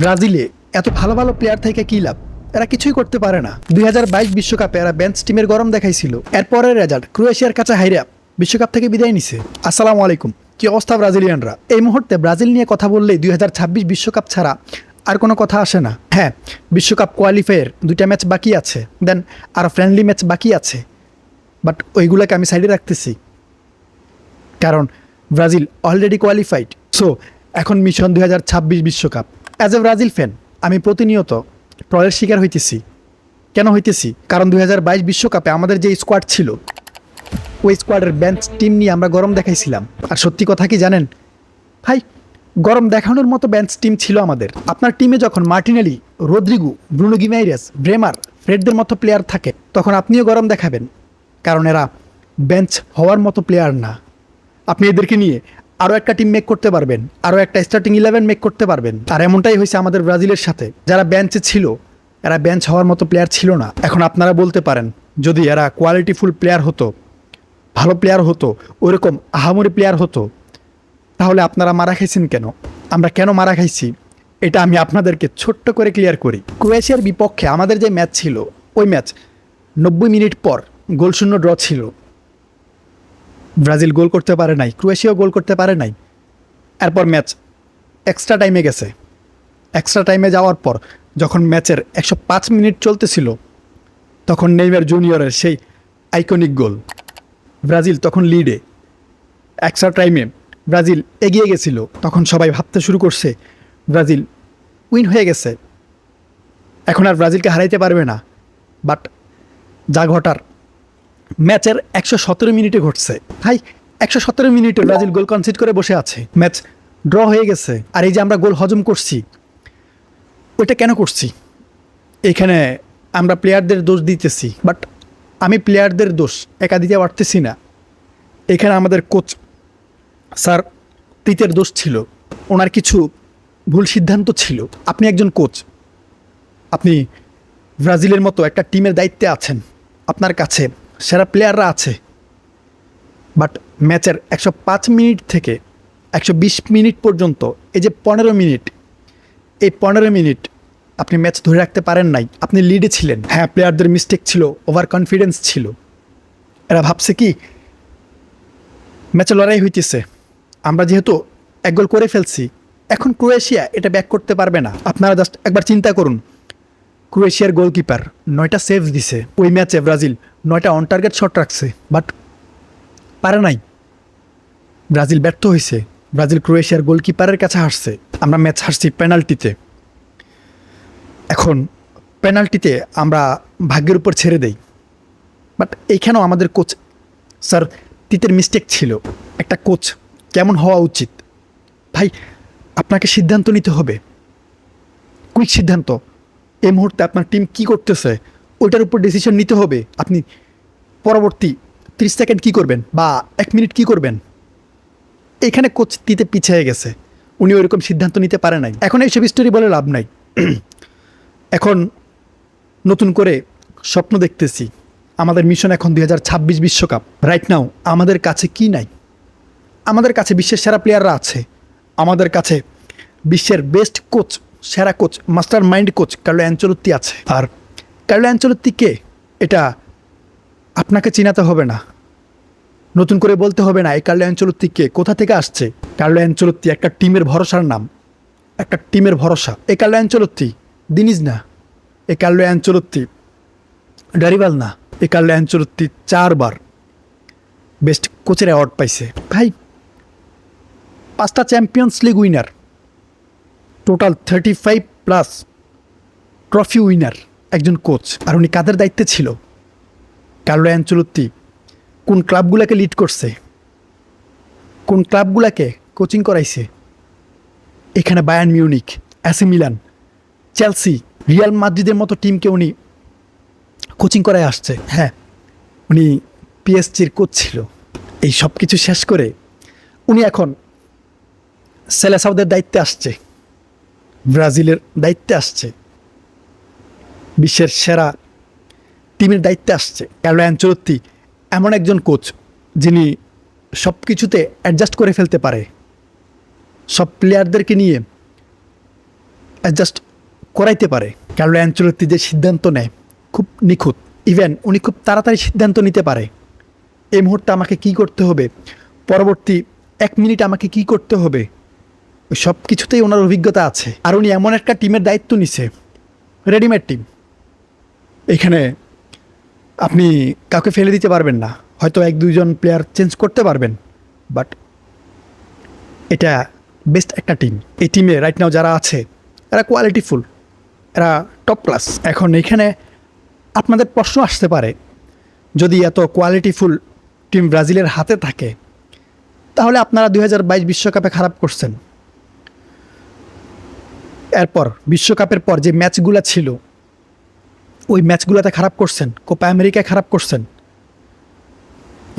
ব্রাজিলে এত ভালো ভালো প্লেয়ার থেকে কী লাভ? এরা কিছুই করতে পারে না। দুই বিশ্বকাপে এরা বেঞ্চ টিমের গরম দেখাইছিল। এরপরের রেজাল্ট ক্রোয়েশিয়ার কাছে হাইরা বিশ্বকাপ থেকে বিদায় নিছে। আসসালামু আলাইকুম। কি অবস্থা ব্রাজিলিয়ানরা? এই মুহূর্তে ব্রাজিল নিয়ে কথা বললেই দুই বিশ্বকাপ ছাড়া আর কোনো কথা আসে না। হ্যাঁ বিশ্বকাপ কোয়ালিফায়ার দুইটা ম্যাচ বাকি আছে। দেন আর ফ্রেন্ডলি ম্যাচ বাকি আছে। বাট ওইগুলোকে আমি সাইডে রাখতেছি। কারণ ব্রাজিল অলরেডি কোয়ালিফাইড সো এখন মিশন দুই বিশ্বকাপ। অ্যাজ এ ব্রাজিল ফ্যান আমি প্রতিনিয়ত ট্রয়ের শিকার হইতেছি। কেন হইতেছি? কারণ দুই বিশ্বকাপে আমাদের যে স্কোয়াড ছিল, ওই স্কোয়াডের বেঞ্চ টিম নিয়ে আমরা গরম দেখাইছিলাম। আর সত্যি কথা কি জানেন? ভাই, গরম দেখানোর মতো বেঞ্চ টিম ছিল আমাদের। আপনার টিমে যখন Martinelli, Rodrygo, Bruno Guimaraes, Bremer, ফ্রেডদের মতো প্লেয়ার থাকে, তখন আপনিও গরম দেখাবেন। কারণ এরা বেঞ্চ হওয়ার মতো প্লেয়ার না। আপনি এদেরকে নিয়ে আরও একটা টিম মেক করতে পারবেন আরও একটা স্টার্টিং ইলেভেন মেক করতে পারবেন। আর এমনটাই হয়েছে আমাদের ব্রাজিলের সাথে। যারা বেঞ্চে ছিল, এরা বেঞ্চ হওয়ার মতো প্লেয়ার ছিল না। এখন আপনারা বলতে পারেন, যদি এরা কোয়ালিটিফুল প্লেয়ার হতো, ভালো প্লেয়ার হতো ওরকম আহামরি প্লেয়ার হতো, তাহলে আপনারা মারা খাইছেন কেন? আমরা কেন মারা খাইছি? এটা আমি আপনাদেরকে ছোট্ট করে ক্লিয়ার করি। ক্রোয়েশিয়ার বিপক্ষে আমাদের যে ম্যাচ ছিল, ওই ম্যাচ নব্বই মিনিট পর গোলশূন্য ড্র ছিল। ব্রাজিল গোল করতে পারে নাই, ক্রোয়েশিয়াও গোল করতে পারে নাই। এরপর ম্যাচ এক্সট্রা টাইমে গেছে। এক্সট্রা টাইমে যাওয়ার পর যখন ম্যাচের একশো পাঁচ মিনিট চলতেছিল, তখন নেইমার জুনিয়রের সেই আইকনিক গোল ব্রাজিল তখন লিডে এক্সট্রা টাইমে ব্রাজিল এগিয়ে গেছিল, তখন সবাই ভাবতে শুরু করছে, ব্রাজিল উইন হয়ে গেছে। এখন আর ব্রাজিলকে হারাইতে পারবে না। বাট যা ঘটার ম্যাচের একশো সতেরো মিনিটে ঘটছে। ভাই, একশো সতেরো মিনিটে ব্রাজিল গোল কনসিড করে বসে আছে। ম্যাচ ড্র হয়ে গেছে। আর এই যে আমরা গোল হজম করছি, ওইটা কেন করছি? এখানে আমরা প্লেয়ারদের দোষ দিতেছি বাট আমি প্লেয়ারদের দোষ একা দিতে পারতেছি না। এখানে আমাদের কোচ স্যার তিতের দোষ ছিল। ওনার কিছু ভুল সিদ্ধান্ত ছিল। আপনি একজন কোচ আপনি ব্রাজিলের মতো একটা টিমের দায়িত্বে আছেন। আপনার কাছে সেরা প্লেয়াররা আছে। বাট ম্যাচের একশো পাঁচ মিনিট থেকে একশো বিশ মিনিট পর্যন্ত, এই যে পনেরো মিনিট, এই পনেরো মিনিট আপনি ম্যাচ ধরে রাখতে পারেন নাই। আপনি লিডে ছিলেন। হ্যাঁ প্লেয়ারদের মিস্টেক ছিল ওভার কনফিডেন্স ছিল। এরা ভাবছে কি ম্যাচে লড়াই হইতেছে। আমরা যেহেতু এক গোল করে ফেলছি, এখন ক্রোয়েশিয়া এটা ব্যাক করতে পারবে না। আপনারা জাস্ট একবার চিন্তা করুন, ক্রোয়েশিয়ার গোলকিপার নয়টা সেভ দিছে ওই ম্যাচে ব্রাজিল। নয়টা অন টার্গেট শট রাখছে বাট পারে নাই। ব্রাজিল ব্যর্থ হয়েছে ব্রাজিল ক্রোয়েশিয়ার গোলকিপারের কাছে হারছে। আমরা ম্যাচ হারছি পেনাল্টিতে এখন পেনাল্টিতে আমরা ভাগ্যের উপর ছেড়ে দেই। বাট এইখানেও আমাদের কোচ স্যার তিতের মিস্টেক ছিল। একটা কোচ কেমন হওয়া উচিত? ভাই, আপনাকে সিদ্ধান্ত নিতে হবে। কুইক সিদ্ধান্ত। এই মুহূর্তে আপনার টিম কি করতেছে? ওইটার উপর ডিসিশন নিতে হবে। আপনি পরবর্তী ত্রিশ সেকেন্ড কি করবেন বা এক মিনিট কি করবেন? এখানে কোচ দিতে পিছিয়ে গেছে। উনি ওইরকম সিদ্ধান্ত নিতে পারে নাই। এখন এইসব স্টোরি বলে লাভ নাই। এখন নতুন করে স্বপ্ন দেখতেছি। আমাদের মিশন এখন দুই হাজার ছাব্বিশ বিশ্বকাপ। রাইট নাও আমাদের কাছে কি নাই? আমাদের কাছে বিশ্বের সেরা প্লেয়াররা আছে। আমাদের কাছে বিশ্বের বেস্ট কোচ সেরা coach mastermind coach Carlo Ancelotti আছে। আর কার্লো অ্যাঞ্চলত্তি কে এটা আপনাকে চিনাতে হবে না। নতুন করে বলতে হবে না, এই কার্লো অ্যাঞ্চলত্তি কে কোথা থেকে আসছে? কার্লো অ্যাঞ্চলত্তি একটা টিমের ভরসার নাম, একটা টিমের ভরসা। এ কার্লো অ্যাঞ্চলত্তি দিনিস না এ কার্লো অ্যাঞ্চলত্তি ডারিবাল না এ কার্লো অ্যাঞ্চলত্তি চারবার বেস্ট কোচের অ্যাওয়ার্ড পাইছে। ভাই, পাঁচটা champions league winner, total thirty five plus trophy winner. একজন কোচ, আর উনি কাদের দায়িত্বে ছিল? কার্লো অ্যাঞ্চলত্তি, কোন ক্লাবগুলোকে লিড করছে? কোন ক্লাবগুলোকে কোচিং করাইছে? এখানে Bayern Munich AC Milan, Chelsea, Real মাদ্রিদের মতো টিমকে উনি কোচিং করায় আসছে। হ্যাঁ উনি পিএসজির কোচ ছিল। এই সব কিছু শেষ করে উনি এখন সেলেসাউদের দায়িত্বে আসছে। ব্রাজিলের দায়িত্বে আসছে। বিশ্বের সেরা টিমের দায়িত্বে আসছে ক্যালো অ্যাঞ্চলত্তি এমন একজন কোচ যিনি সব কিছুতে অ্যাডজাস্ট করে ফেলতে পারে। সব প্লেয়ারদেরকে নিয়ে অ্যাডজাস্ট করাইতে পারে। কারণ অ্যাঞ্চলত্তি যে সিদ্ধান্ত নেয় খুব নিখুঁত। ইভেন উনি খুব তাড়াতাড়ি সিদ্ধান্ত নিতে পারে। এই মুহূর্তে আমাকে কি করতে হবে? পরবর্তী এক মিনিট আমাকে কি করতে হবে? সব কিছুতেই ওনার অভিজ্ঞতা আছে। আর উনি এমন একটা টিমের দায়িত্ব নিছে। রেডিমেড টিম এখানে আপনি কাউকে ফেলে দিতে পারবেন না। হয়তো এক, দুইজন প্লেয়ার চেঞ্জ করতে পারবেন বাট এটা বেস্ট একটা টিম এই টিমে রাইট নাও যারা আছে, এরা কোয়ালিটিফুল এরা টপ ক্লাস এখন এখানে আপনাদের প্রশ্ন আসতে পারে, যদি এত কোয়ালিটিফুল টিম ব্রাজিলের হাতে থাকে, তাহলে আপনারা দুই হাজার বাইশ বিশ্বকাপে খারাপ করছেন। এরপর বিশ্বকাপের পর যে ম্যাচগুলো ছিল ওই ম্যাচগুলোতে খারাপ করছেন, কোপা আমেরিকায় খারাপ করছেন।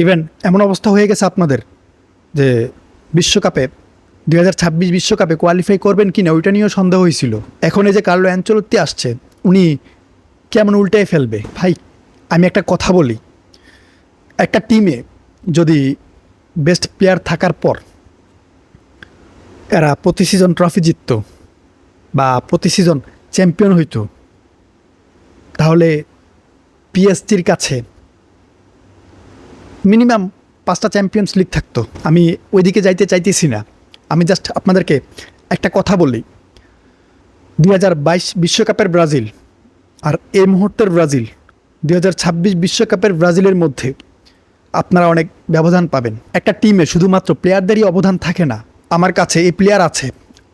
ইভেন এমন অবস্থা হয়ে গেছে আপনাদের যে বিশ্বকাপে, দুই হাজার ছাব্বিশ বিশ্বকাপে কোয়ালিফাই করবেন কি না ওইটা নিয়েও সন্দেহ হয়েছিল। এখন এই যে কার্লো অ্যাঞ্চলত্তি আসছে, উনি কেমন উল্টে ফেলবে? ভাই, আমি একটা কথা বলি। একটা টিমে যদি বেস্ট প্লেয়ার থাকার পর এরা প্রতি সিজন ট্রফি জিততো বা প্রতি সিজন চ্যাম্পিয়ন হইতো তাহলে পিএসজির কাছে মিনিমাম পাঁচটা চ্যাম্পিয়ন্স লিগ থাকতো। আমি ওইদিকে যাইতে চাইতেছি না। আমি জাস্ট আপনাদেরকে একটা কথা বলি। দুই হাজার বাইশ বিশ্বকাপের ব্রাজিল আর এই মুহূর্তের ব্রাজিল, দুই হাজার ছাব্বিশ বিশ্বকাপের ব্রাজিলের মধ্যে আপনারা অনেক ব্যবধান পাবেন। একটা টিমে শুধুমাত্র প্লেয়ারদেরই অবদান থাকে না। আমার কাছে এই প্লেয়ার আছে,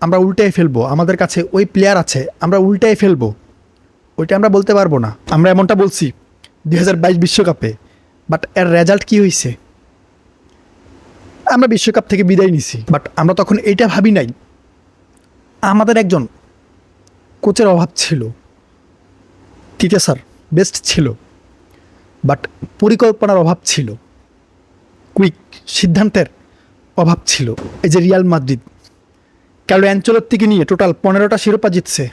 আমরা উল্টাই ফেলব। আমাদের কাছে ওই প্লেয়ার আছে, আমরা উল্টাই ফেলব। ওইটা আমরা বলতে পারব না। আমরা এমনটা বলছি দুই হাজার বাইশ বিশ্বকাপে বাট এর রেজাল্ট কি হয়েছে আমরা বিশ্বকাপ থেকে বিদায় নিছি বাট আমরা তখন এইটা ভাবি নাই। আমাদের একজন কোচের অভাব ছিল। টিচার স্যার বেস্ট ছিল বাট পরিকল্পনার অভাব ছিল। কুইক সিদ্ধান্তের অভাব ছিল। এই যে রিয়াল মাদ্রিদ কালো অ্যাঞ্চলের থেকে নিয়ে টোটাল পনেরোটা শিরোপা জিতছে।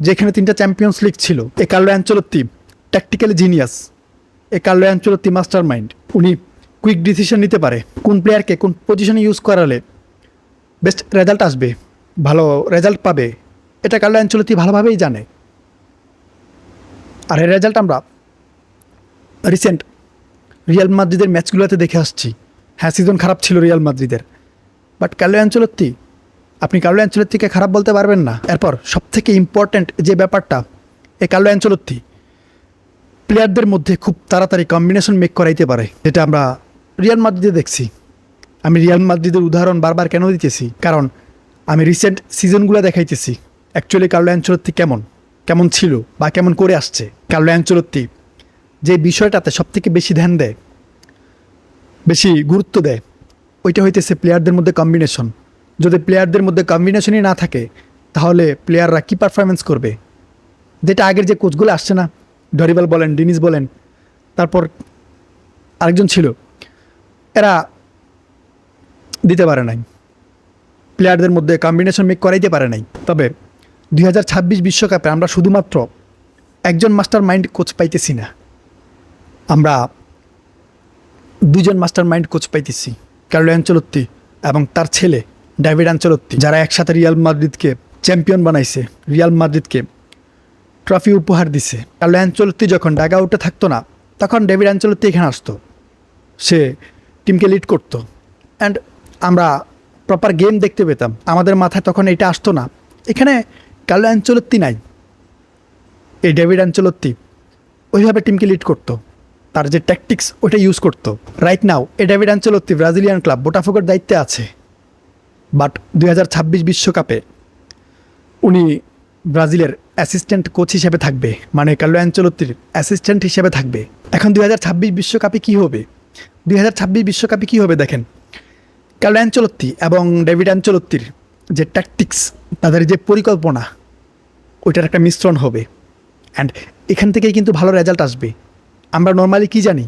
যেখানে তিনটা চ্যাম্পিয়ন্স লিগ ছিল, এ কার্লো অ্যাঞ্চলত্তি ট্যাকটিক্যালি জিনিয়াস এ কার্লো অ্যাঞ্চলত্তি মাস্টার মাইন্ড উনি কুইক ডিসিশন নিতে পারে, কোন প্লেয়ারকে কোন পজিশনে ইউজ করালে বেস্ট রেজাল্ট আসবে, ভালো রেজাল্ট পাবে, এটা কার্লো অ্যাঞ্চলত্তি ভালোভাবেই জানে। আর এই রেজাল্ট আমরা রিসেন্ট রিয়াল মাদ্রিদের ম্যাচগুলোতে দেখে আসছি। হ্যাঁ সিজন খারাপ ছিল রিয়াল মাদ্রিদের বাট কার্লো অ্যাঞ্চলত্তি আপনি কার্লো অ্যাঞ্চলত্তিকে খারাপ বলতে পারবেন না। এরপর সবথেকে ইম্পর্ট্যান্ট যে ব্যাপারটা এই কার্লো অ্যাঞ্চলত্তি। প্লেয়ারদের মধ্যে খুব তাড়াতাড়ি কম্বিনেশন মেক করাইতে পারে, যেটা আমরা রিয়াল মাদ্রিদে দেখছি। আমি রিয়াল মাদ্রিদের উদাহরণ বারবার কেন দিতেছি? কারণ আমি রিসেন্ট সিজনগুলো দেখাইতেছি। অ্যাকচুয়ালি কার্লো অ্যাঞ্চলত্তি কেমন? কেমন ছিল বা কেমন করে আসছে? কার্লো অ্যাঞ্চলত্তি যে বিষয়টাতে সবথেকে বেশি ধ্যান দেয়, বেশি গুরুত্ব দেয়, ওইটা হইতেছে প্লেয়ারদের মধ্যে কম্বিনেশন যদি প্লেয়ারদের মধ্যে কম্বিনেশনই না থাকে, তাহলে প্লেয়াররা কী পারফরমেন্স করবে? যেটা আগের যে কোচগুলো আসছে না ডরিবাল বলেন ডিনিস বলেন, তারপর আরেকজন ছিল, এরা দিতে পারে নাই। প্লেয়ারদের মধ্যে কম্বিনেশন মেক করাইতে পারে নাই। তবে দুই হাজার ছাব্বিশ বিশ্বকাপে আমরা শুধুমাত্র একজন মাস্টার মাইন্ড কোচ পাইতেছি না। আমরা দুজন মাস্টার মাইন্ড কোচ পাইতেছি কার্লো অ্যাঞ্চলত্তি এবং তার ছেলে ডেভিড আঞ্চলত্তি যারা একসাথে রিয়াল মাদ্রিদকে চ্যাম্পিয়ন বানাইছে রিয়াল মাদ্রিদকে ট্রফি উপহার দিছে। কার্লো অ্যাঞ্চলত্তি যখন ডাগা উঠে থাকতো না, তখন ডেভিড আঞ্চলত্তি এখানে আসতো। সে টিমকে লিড করতো। অ্যান্ড আমরা প্রপার গেম দেখতে পেতাম। আমাদের মাথায় তখন এটা আসতো না। এখানে কার্লো অ্যাঞ্চলত্তি নাই। এই ডেভিড আঞ্চলত্তি ওইভাবে টিমকে লিড করতো। তার যে ট্যাকটিক্স ওটা ইউজ করতো। রাইট নাও এ ডেভিড আঞ্চলত্তি ব্রাজিলিয়ান ক্লাব বোটাফোকের দায়িত্বে আছে। বাট দুই বিশ্বকাপে উনি ব্রাজিলের অ্যাসিস্ট্যান্ট কোচ হিসেবে থাকবে মানে কার্লো অ্যাঞ্চলত্তির অ্যাসিস্ট্যান্ট হিসেবে থাকবে। এখন দুই বিশ্বকাপে কী হবে? দুই বিশ্বকাপে কী হবে দেখেন? কার্লো অ্যাঞ্চলত্তি এবং ডেভিড অ্যাঞ্চলত্তির যে ট্যাকটিক্স তাদের যে পরিকল্পনা, ওইটার একটা মিশ্রণ হবে। অ্যান্ড এখান থেকেই কিন্তু ভালো রেজাল্ট আসবে। আমরা নর্মালি কি জানি?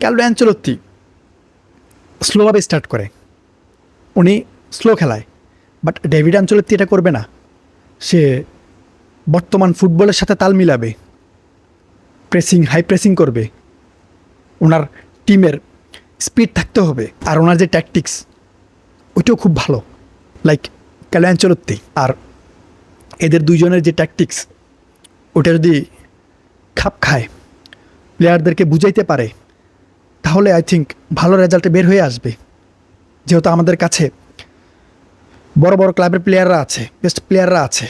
কার্লো অ্যাঞ্চলত্তি স্লোভাবে স্টার্ট করে। উনি স্লো খেলায়। বাট ডেভিড আঞ্চলত্তি এটা করবে না। সে বর্তমান ফুটবলের সাথে তাল মিলাবে। প্রেসিং হাই প্রেসিং করবে। ওনার টিমের স্পিড থাকতে হবে। আর ওনার যে ট্যাকটিক্স ওইটাও খুব ভালো। লাইক কালো অ্যাঞ্চলত্তি আর এদের দুইজনের যে ট্যাকটিক্স ওটা যদি খাপ খায় প্লেয়ারদেরকে বুঝাইতে পারে, তাহলে আই থিঙ্ক ভালো রেজাল্টে বের হয়ে আসবে। যেহেতু আমাদের কাছে বড় বড় ক্লাবের প্লেয়াররা আছে বেস্ট প্লেয়াররা আছে,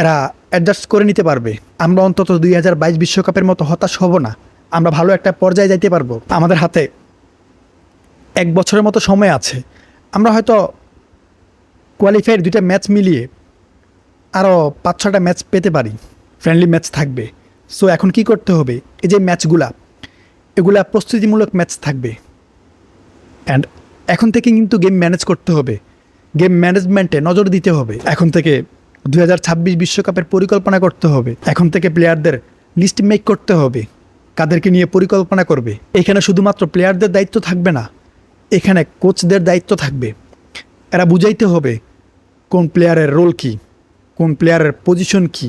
এরা অ্যাডজাস্ট করে নিতে পারবে। আমরা অন্তত দুই হাজার বাইশ বিশ্বকাপের মতো হতাশ হব না। আমরা ভালো একটা পর্যায়ে যাইতে পারব। আমাদের হাতে এক বছরের মতো সময় আছে। আমরা হয়তো কোয়ালিফায়ার দুইটা ম্যাচ মিলিয়ে আরও পাঁচ ছটা ম্যাচ পেতে পারি। ফ্রেন্ডলি ম্যাচ থাকবে। সো এখন কি করতে হবে? এই যে ম্যাচগুলা এগুলা প্রস্তুতিমূলক ম্যাচ থাকবে। অ্যান্ড এখন থেকে কিন্তু গেম ম্যানেজ করতে হবে। গেম ম্যানেজমেন্টে নজর দিতে হবে। এখন থেকে দু বিশ্বকাপের পরিকল্পনা করতে হবে। এখন থেকে প্লেয়ারদের লিস্ট মেক করতে হবে। কাদেরকে নিয়ে পরিকল্পনা করবে। এখানে শুধুমাত্র প্লেয়ারদের দায়িত্ব থাকবে না, এখানে কোচদের দায়িত্ব থাকবে। এরা বুঝাইতে হবে কোন প্লেয়ারের রোল কি, কোন প্লেয়ারের পজিশন কি,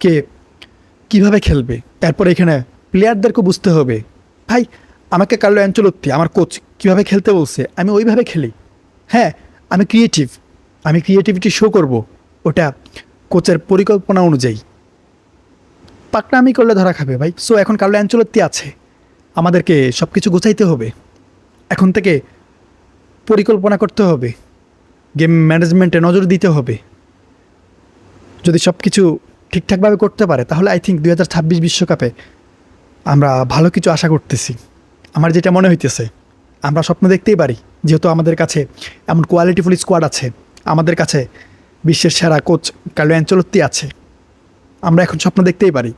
কে কীভাবে খেলবে। এরপর এখানে প্লেয়ারদেরকে বুঝতে হবে, ভাই, আমাকে কার্লো অ্যাঞ্চলত্তি, আমার কোচ কীভাবে খেলতে বলছে, আমি ওইভাবে খেলি। হ্যাঁ আমি ক্রিয়েটিভ আমি ক্রিয়েটিভিটি শো করব, ওটা কোচের পরিকল্পনা অনুযায়ী। পাকনামি করলে ধরা খাবে ভাই। সো এখন কার্লো অ্যাঞ্চলত্তি আছে। আমাদেরকে সব কিছু গোছাইতে হবে। এখন থেকে পরিকল্পনা করতে হবে। গেম ম্যানেজমেন্টে নজর দিতে হবে। যদি সব কিছু ঠিকঠাকভাবে করতে পারে, তাহলে আই থিঙ্ক দুই বিশ্বকাপে আমরা ভালো কিছু আশা করতেছি। আমার যেটা মনে হইতেছে আমরা স্বপ্ন দেখতেই পারি, যেহেতু আমাদের কাছে এমন কোয়ালিটিফুল স্কোয়াড আছে। আমাদের কাছে বিশ্বের সেরা কোচ কালো অ্যাঞ্চলত্তি আছে। আমরা এখন স্বপ্ন দেখতেই পারি।